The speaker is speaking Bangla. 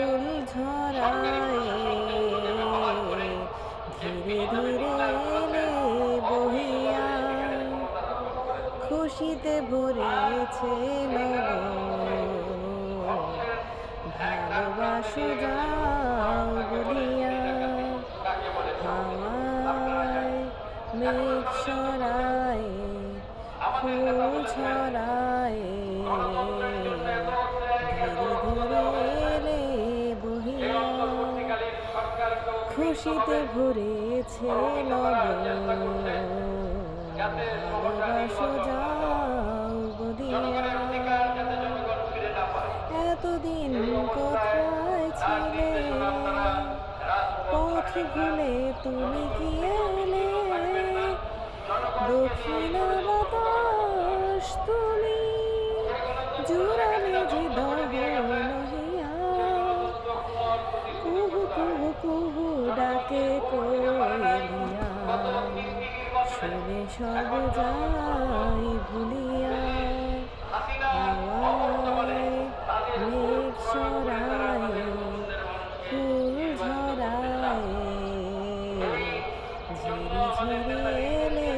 ফুল ঝরায় ধীরে ধীরে বহিয়া খুশিতে ভরেছে ভালোবাসু যাও বলিয়া হাওয়ায় মেঘ ছড়ায় ফুল ছড়ায় খুশিতে ভরেছে নব ভালোবাসো যাও এতদিন কোথায় ছিলে পথ ভুলে তুমি কি এলে দক্ষিণ বাতাস তুমি। জুড়ালে কুহু ডাকে কইলিয়া শুনে সব যাই ভুলিয়া। ঝরায় ঝিরি ঝিরি এলে